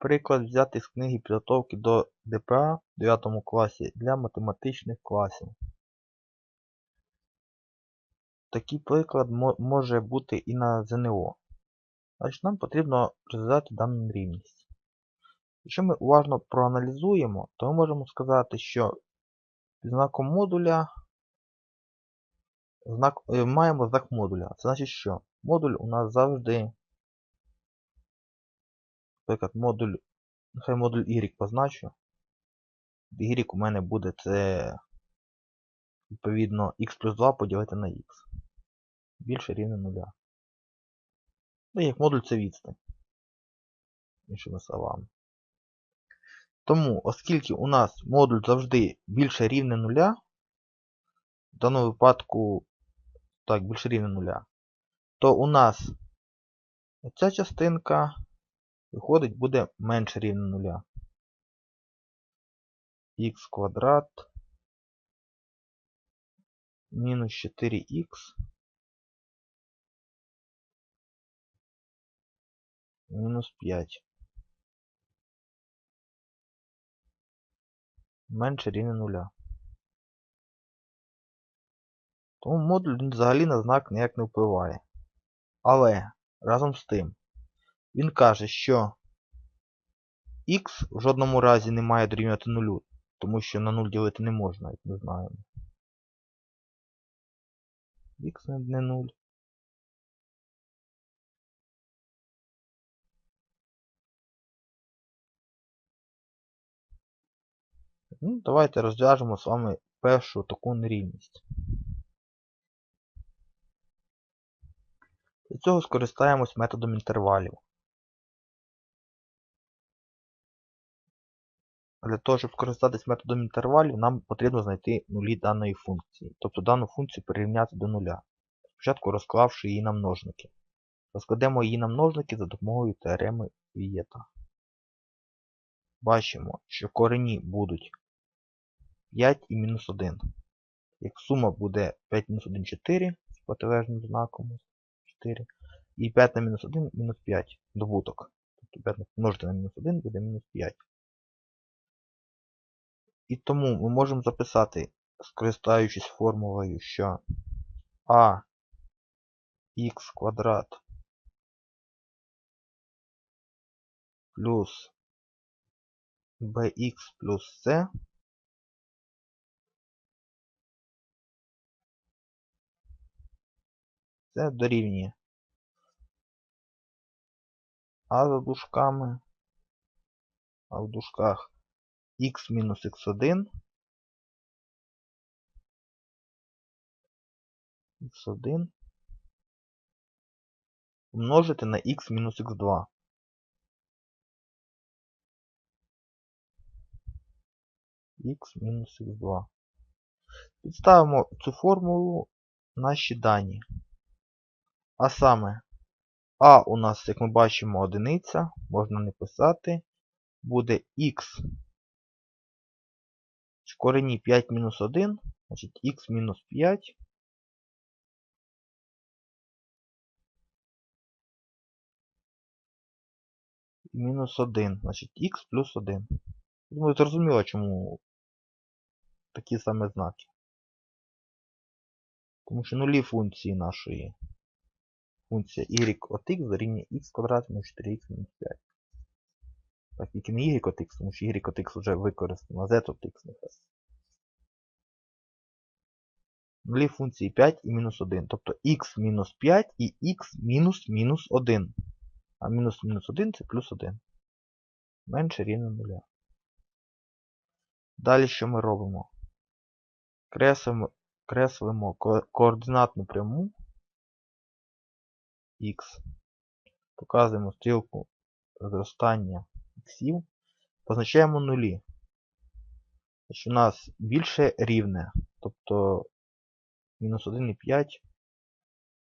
Приклад взятий з книги підготовки до ДПА в 9 класі для математичних класів. Такий приклад може бути і на ЗНО. Значить, нам потрібно розв'язати дану нерівність. Якщо ми уважно проаналізуємо, то ми можемо сказати, що під знаком модуля знак, е, маємо знак модуля. Це значить, що модуль у нас завжди, наприклад, модуль, нехай модуль Y позначу. Y у мене буде це відповідно x плюс 2 поділити на x. Більше рівне нуля. Ну, як модуль це відстань. Іншими словами. Тому, оскільки у нас модуль завжди більше рівне нуля, в даному випадку, так, більше рівне нуля, то у нас ця частинка виходить буде менше рівне нуля. х квадрат мінус 4х мінус 5. Менше рівне нуля. Тому модуль взагалі на знак ніяк не впливає. Але разом з тим, він каже, що х в жодному разі не має дорівнювати нулю, тому що на 0 ділити не можна, як ми знаємо. х не 0. Ну, давайте розв'яжемо з вами першу таку нерівність. Для цього скористаємось методом інтервалів. Для того, щоб скористатись методом інтервалів, нам потрібно знайти нулі даної функції. Тобто дану функцію перерівняти до нуля. Спочатку розклавши її на множники. Розкладемо її на множники за допомогою теореми Вієта. Бачимо, що корені будуть 5 і мінус 1. Як сума буде 5 мінус 1 4 з протилежним знаком 4. І 5 на мінус 1 мінус 5 добуток. Тобто 5 помножити на мінус 1 буде мінус 5. І тому ми можемо записати, скористаючись формулою, що а х квадрат плюс bx плюс c це дорівнює а за дужками, а в дужках x мінус x1 x1 умножити на x мінус x2. x мінус x2. Підставимо цю формулу наші дані. А саме, а у нас, як ми бачимо, одиниця, можна не писати, буде x корені 5 мінус 1, значить x мінус 5 і мінус 1, значить x плюс 1. Думаю, зрозуміло, чому такі саме знаки. Тому що нулі функції нашої. Функція y от x дорівнює x квадрат мінус 4x мінус 5. Так, тільки не y от x, тому що y от x вже використано, z от x нехай. Нулі функції 5 і мінус 1. Тобто x мінус 5 і x мінус мінус 1. А мінус мінус 1 це плюс 1. Менше рівне 0. Далі що ми робимо? Креслимо, креслимо ко координатну пряму x. Показуємо стрілку зростання іксів. Позначаємо нулі. Значить, у нас більше рівне. Тобто мінус 1,5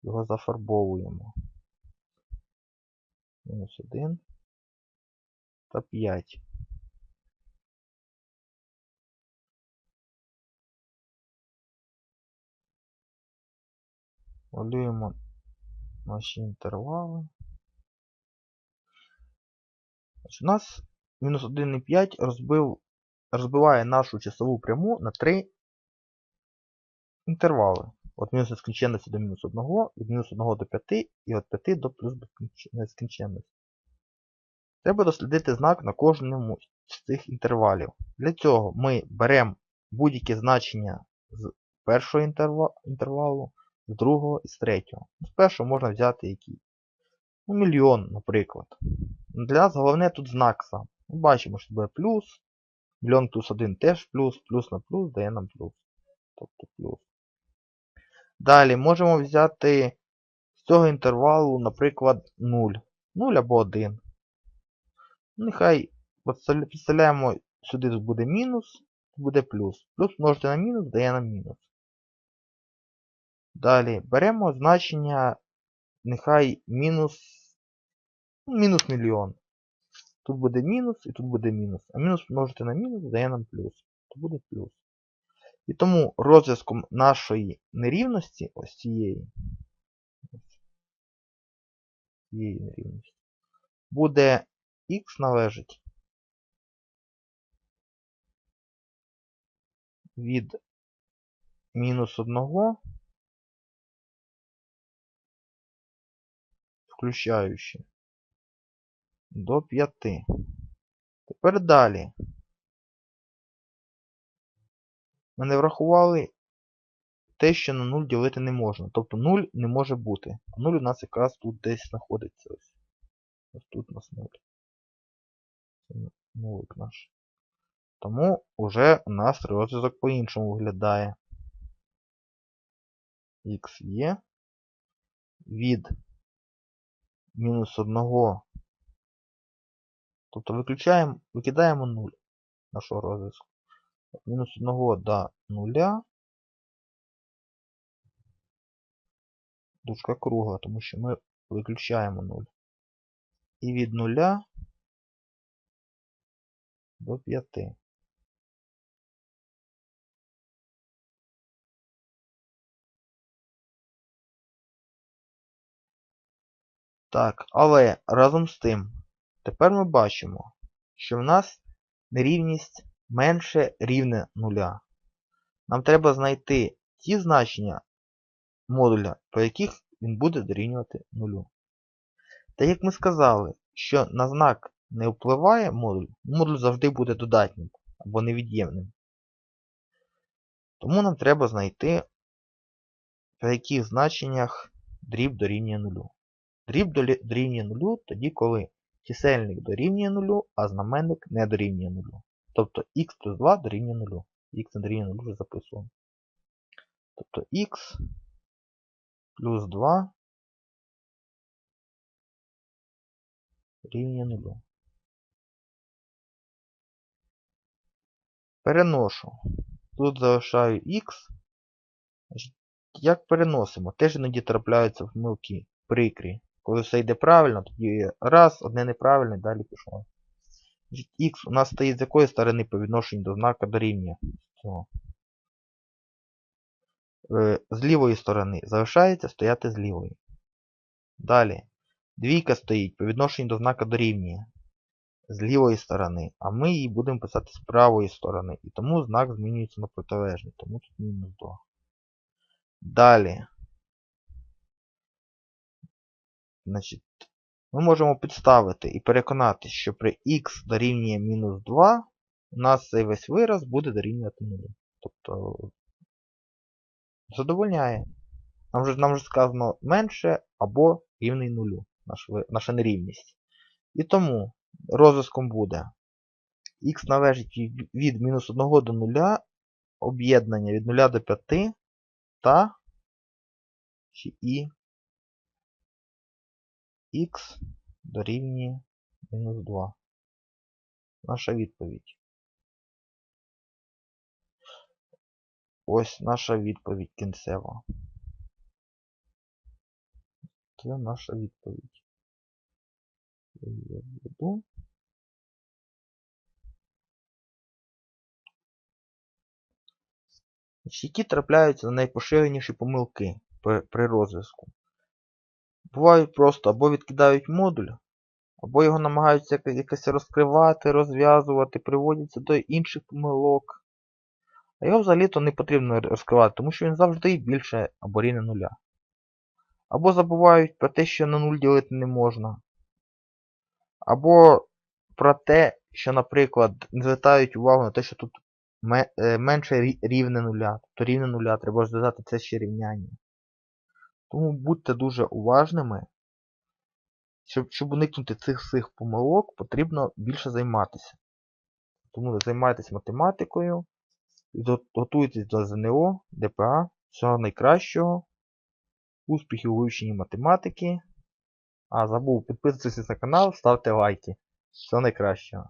його зафарбовуємо. Мінус 1 та 5. Малюємо наші інтервали. У нас мінус 1,5 розбив, розбиває нашу часову пряму на три інтервали. От мінус нескінченності до мінус 1, від мінус 1 до 5 і від 5 до плюс нескінченності. Треба дослідити знак на кожному з цих інтервалів. Для цього ми беремо будь-яке значення з першого інтервалу, з другого і з третього. З першого можна взяти який. Ну, мільйон, наприклад. Для нас головне тут знак сам. Ми бачимо, що буде плюс. Мільйон плюс 1 теж плюс, плюс на плюс дає нам плюс. Тобто плюс. Далі можемо взяти з цього інтервалу, наприклад, 0. 0 або 1. Нехай підставляємо сюди буде мінус, буде плюс. Плюс множити на мінус дає нам мінус. Далі беремо значення, нехай мінус ну, мінус мільйон. Тут буде мінус і тут буде мінус. А мінус множити на мінус дає нам плюс. Тут буде плюс. І тому розв'язком нашої нерівності, ось цієї, цієї нерівності, буде х належить від мінус 1 включаючи до 5. Тепер далі. Ми не врахували те, що на 0 ділити не можна. Тобто 0 не може бути. А 0 у нас якраз тут десь знаходиться. Ось, ось тут у нас 0. Це нулик наш. Тому вже у нас розв'язок по-іншому виглядає. Х є від мінус 1. Тобто виключаємо, викидаємо 0 нашого розв'язку. Мінус 1 до 0. Дужка кругла, тому що ми виключаємо 0. І від 0 до 5. Так, але разом з тим, тепер ми бачимо, що в нас нерівність менше рівне нуля. Нам треба знайти ті значення модуля, по яких він буде дорівнювати нулю. Та як ми сказали, що на знак не впливає модуль, модуль завжди буде додатнім або невід'ємним. Тому нам треба знайти, по яких значеннях дріб дорівнює нулю. Дріб дорівнює нулю тоді, коли чисельник дорівнює нулю, а знаменник не дорівнює нулю. Тобто х плюс 2 дорівнює нулю. х не дорівнює нулю вже записуємо. Тобто х плюс 2 рівнює нулю. Переношу. Тут залишаю х. Як переносимо? Теж іноді трапляються помилки прикрі. Коли все йде правильно, тоді раз, одне неправильне, далі пішло. Х у нас стоїть з якої сторони по відношенню до знака дорівнює. Е, з лівої сторони залишається стояти з лівої. Далі. Двійка стоїть по відношенню до знака дорівнює. З лівої сторони. А ми її будемо писати з правої сторони. І тому знак змінюється на протилежний. Тому тут мінус 2. Далі. Значить, Ми можемо підставити і переконати, що при х дорівнює мінус 2 у нас цей весь вираз буде дорівнювати 0. Тобто задовольняє. Нам вже, нам вже сказано менше або рівний нулю. Наш, наша нерівність. І тому розв'язком буде х належить від мінус 1 до 0 об'єднання від 0 до 5 та і х дорівнює мінус 2. Наша відповідь. Ось наша відповідь кінцева. Це наша відповідь. Я введу. Які трапляються найпоширеніші помилки при розв'язку? Бувають просто або відкидають модуль, Або його намагаються якось розкривати, розв'язувати, приводяться до інших помилок. А його взагалі-то не потрібно розкривати, тому що він завжди більше або рівне нуля. Або забувають про те, що на 0 ділити не можна. Або про те, що, наприклад, не звертають увагу на те, що тут е, менше рівне нуля. Тобто рівне нуля, треба розв'язати це ще рівняння. Тому будьте дуже уважними. Щоб, щоб уникнути цих всіх помилок, потрібно більше займатися. Тому займайтесь математикою, готуйтесь до ЗНО, ДПА. Всього найкращого. Успіхів у вивченні математики. А, забув, підписуйтесь на канал, ставте лайки. Всього найкращого.